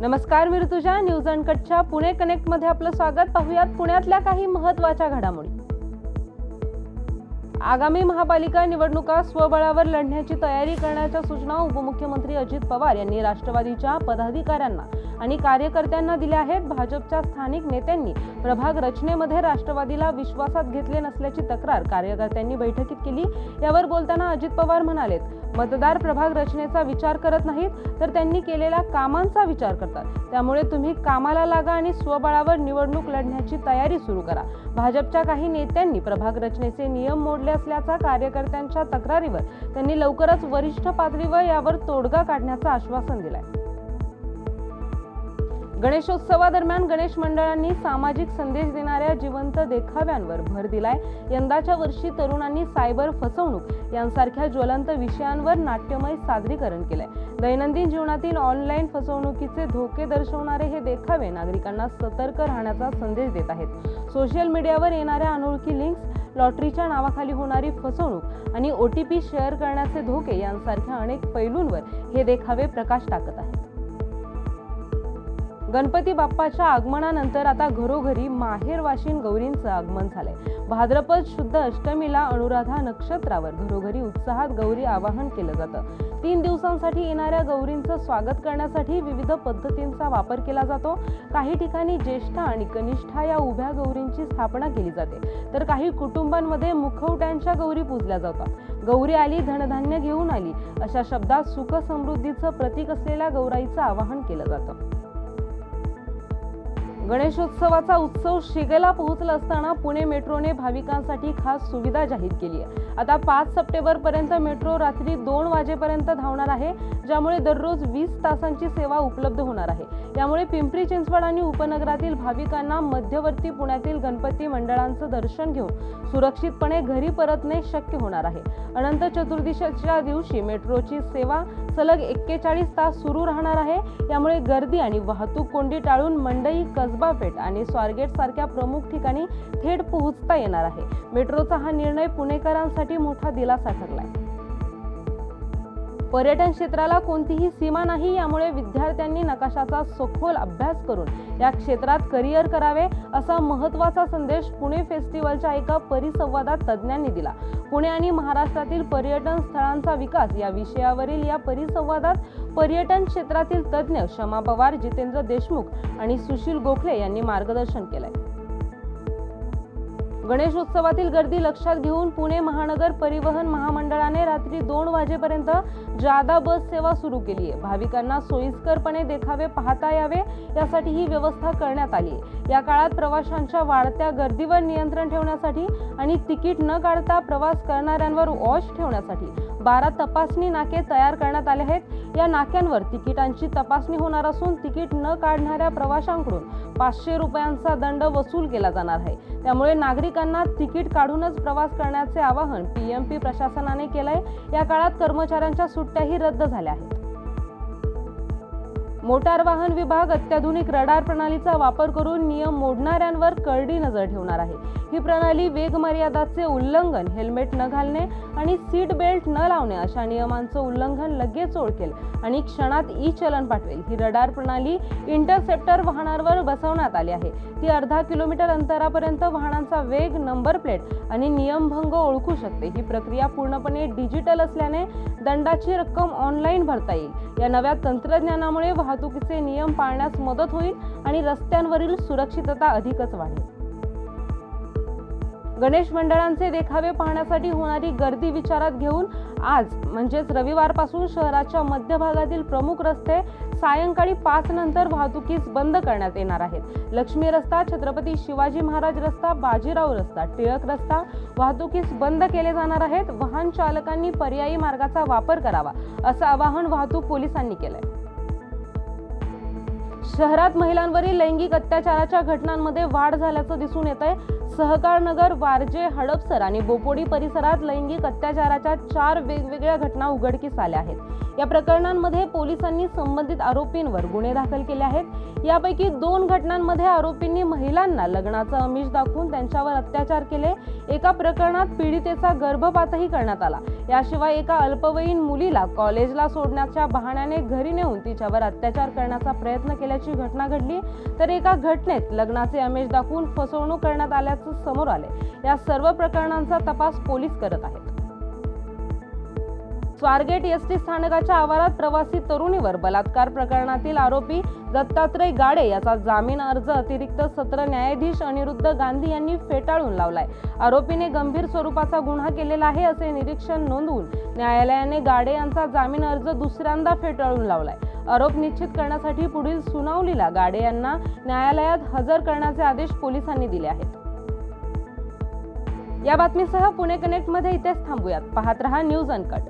नमस्कार मी ऋतुजा. न्यूज अनकटच्या पुणे कनेक्टमध्ये आपलं स्वागत. पाहुयात पुण्यातल्या काही महत्त्वाच्या घडामोडी. आगामी महापालिका निवडणुका स्वबळावर लढण्याची तयारी करण्याच्या सूचना उपमुख्यमंत्री अजित पवार यांनी राष्ट्रवादीच्या पदाधिकाऱ्यांना आणि कार्यकर्त्यांना दिल्या आहेत भाजपच्या स्थानिक नेत्यांनी. प्रभाग रचनेमध्ये राष्ट्रवादीला विश्वासात घेतले नसल्याची तक्रार कार्यकर्त्यांनी बैठकीत केली. यावर बोलताना अजित पवार म्हणालेत मतदार प्रभाग रचनेचा विचार करत नाहीत तर त्यांनी केलेल्या कामांचा विचार करतात. त्यामुळे तुम्ही कामाला लागा आणि स्वबळावर निवडणूक लढण्याची तयारी सुरू करा. भाजपच्या काही नेत्यांनी प्रभाग रचनेचे नियम मोडले असल्याचा कार्यकर्त्यांच्या तक्रारीवर त्यांनी लवकरच वरिष्ठ पातळीवर यावर तोडगा काढण्याचं आश्वासन दिलंय. गणेशोत्सवादरम्यान गणेश मंडळांनी सामाजिक संदेश देणाऱ्या जिवंत देखाव्यांवर भर दिलाय. यंदाच्या वर्षी तरुणांनी सायबर फसवणूक यांसारख्या ज्वलंत विषयांवर नाट्यमय सादरीकरण केलंय. दैनंदिन जीवनातील ऑनलाईन फसवणुकीचे धोके दर्शवणारे हे देखावे नागरिकांना सतर्क राहण्याचा संदेश देत आहेत. सोशल मीडियावर येणाऱ्या अनोळखी लिंक्स लॉटरीच्या नावाखाली होणारी फसवणूक आणि ओ टी पी शेअर करण्याचे धोके यांसारख्या अनेक पैलूंवर हे देखावे प्रकाश टाकत आहेत. गणपती बाप्पाच्या आगमनानंतर आता घरोघरी माहेरवाशीन गौरींचं आगमन झालंय. भाद्रपद शुद्ध अष्टमीला अनुराधा नक्षत्रावर घरोघरी उत्साहात गौरी आवाहन केलं जातं. तीन दिवसांसाठी येणाऱ्या गौरींचं स्वागत करण्यासाठी विविध पद्धतींचा वापर केला जातो. काही ठिकाणी ज्येष्ठा आणि कनिष्ठा या उभ्या गौरींची स्थापना केली जाते. तर काही कुटुंबांमध्ये मुखवट्यांच्या गौरी पूजल्या जातात. गौरी आली धनधान्य घेऊन आली अशा शब्दात सुख समृद्धीचं प्रतीक असलेल्या गौराईचं आवाहन केलं जातं. गणेशोत्सवाचा उत्सव शिगेला पोहोचला असताना पुणे मेट्रोने भाविकांसाठी खास सुविधा जाहीर केली आहे. आता पाच सप्टेंबर पर्यंत मेट्रो रात्री दोन वाजेपर्यंत धावणार आहे ज्यामुळे दररोज वीस तासांची सेवा उपलब्ध होणार आहे. यामुळे पिंपरी चिंचवड आणि उपनगरातील भाविकांना मध्यवर्ती पुण्यातील गणपती मंडळांचं दर्शन घेऊन सुरक्षितपणे घरी परतणे शक्य होणार आहे. अनंत चतुर्दशीच्या दिवशी मेट्रोची सेवा सलग एक्केचाळीस तास सुरू राहणार आहे. यामुळे गर्दी आणि वाहतूक कोंडी टाळून मंडई कसबा पेठ आणि स्वारगेट सारख्या प्रमुख ठिकाणी थेट पोहोचता येणार आहे. मेट्रोचा हा निर्णय पुणेकरांसाठी मोठा दिलासा ठरलाय. पर्यटन क्षेत्राला कोणतीही सीमा नाही यामुळे विद्यार्थ्यांनी नकाशाचा सखोल अभ्यास करून या क्षेत्रात करिअर करावे असा महत्त्वाचा संदेश पुणे फेस्टिवलच्या एका परिसंवादात तज्ज्ञांनी दिला. पुणे आणि महाराष्ट्रातील पर्यटन स्थळांचा विकास या विषयावरील या परिसंवादात पर्यटन क्षेत्रातील तज्ज्ञ क्षमा पवार जितेंद्र देशमुख आणि सुशील गोखले यांनी मार्गदर्शन केलंय. गणेशोत्सवातील गर्दी लक्षात घेऊन पुणे महानगर परिवहन महामंडळाने रात्री दोन वाजेपर्यंत जादा बस सेवा सुरू केली आहे. भाविकांना सोयीस्करपणे देखावे पाहता यावे यासाठी ही व्यवस्था करण्यात आली आहे. या काळात प्रवाशांच्या वाढत्या गर्दीवर नियंत्रण ठेवण्यासाठी आणि तिकीट न काढता प्रवास करणाऱ्यांवर वॉश ठेवण्यासाठी बारा तपासणी नाके तयार करण्यात आले आहेत. या नाक्यांवर तिकिटांची तपासणी होणार असून तिकीट न काढणाऱ्या प्रवाशांकडून पाचशे रुपयांचा दंड वसूल केला जाणार आहे. त्यामुळे नागरिकांना तिकीट काढूनच प्रवास करण्याचे आवाहन पीएमपी प्रशासनाने केलंय. या काळात कर्मचाऱ्यांच्या सुट्ट्याही रद्द झाल्या आहेत. मोटार वाहन विभाग अत्याधुनिक रडार प्रणालीचा वापर करून नियम मोडणाऱ्यांवर करडी नजर ठेवणार आहे. ही प्रणाली वेग मर्यादाचे उल्लंघन हेल्मेट न घालणे आणि सीट बेल्ट न लावणे अशा नियमांचं उल्लंघन लगेच ओळखेल आणि क्षणात ई चलन पाठवेल. ही रडार प्रणाली इंटरसेप्टर वाहनांवर बसवण्यात आली आहे. ती अर्धा किलोमीटर अंतरापर्यंत वाहनांचा वेग नंबर प्लेट आणि नियमभंग ओळखू शकते. ही प्रक्रिया पूर्णपणे डिजिटल असल्याने दंडाची रक्कम ऑनलाईन भरता येईल. या नव्या तंत्रज्ञानामुळे वाहतुकीचे नियम पाळण्यास मदत होईल आणि रस्त्यांवरील सुरक्षितता अधिकच वाढेल. गणेश मंडळांचे देखावे पाहण्यासाठी होणारी गर्दी विचारात घेऊन आज म्हणजेच रविवारपासून शहराच्या मध्यभागातील प्रमुख रस्ते सायंकाळी पाच नंतर वाहतुकीस बंद करण्यात येणार आहेत. लक्ष्मी रस्ता छत्रपती शिवाजी महाराज रस्ता बाजीराव रस्ता टिळक रस्ता वाहतुकीस बंद केले जाणार आहेत. वाहन चालकांनी पर्यायी मार्गाचा वापर करावा असं आवाहन वाहतूक पोलिसांनी केलंय. शहरात महिलांवरील लैंगिक अत्याचाराच्या घटनांमध्ये वाढ झाल्याचं दिसून येत आहे सहकारनगर वारजे हडपसर आणि बोपोडी परिसरात लैंगिक अत्याचाराच्या चार वेगवेगळ्या घटना उघडकीस आल्या आहेत. या प्रकरणांमध्ये पोलिसांनी संबंधित आरोपींवर गुन्हे दाखल केले आहेत. यापैकी दोन घटनांमध्ये आरोपींनी महिलांना लग्नाचं अमिष दाखवून त्यांच्यावर अत्याचार केले. एका प्रकरणात पीडितेचा गर्भपातही करण्यात आला. याशिवाय एका अल्पवयीन मुलीला कॉलेजला सोडण्याच्या बहाण्याने घरी नेऊन तिच्यावर अत्याचार करण्याचा प्रयत्न केल्याची घटना घडली. तर एका घटनेत लग्नाचे अमिष दाखवून फसवणूक करण्यात आल्याचं समोर आले या सर्व प्रकरणांचा तपास पोलीस करत आहेत. स्वारगेट एस टी स्थानकाच्या आवारात प्रवासी तरुणीवर बलात्कार प्रकरणातील आरोपी दत्तात्रय गाडे याचा जामीन अर्ज अतिरिक्त सत्र न्यायाधीश अनिरुद्ध गांधी यांनी फेटाळून लावलाय. आरोपीने गंभीर स्वरूपाचा गुन्हा केलेला आहे असे निरीक्षण नोंदवून न्यायालयाने गाडे यांचा जामीन अर्ज दुसऱ्यांदा फेटाळून लावलाय. आरोप निश्चित करण्यासाठी पुढील सुनावणीला गाडे यांना न्यायालयात हजर करण्याचे आदेश पोलिसांनी दिले आहेत. या बातमीसह पुणे कनेक्टमध्ये इथेच थांबूयात. पाहत रहा न्यूज अनकट.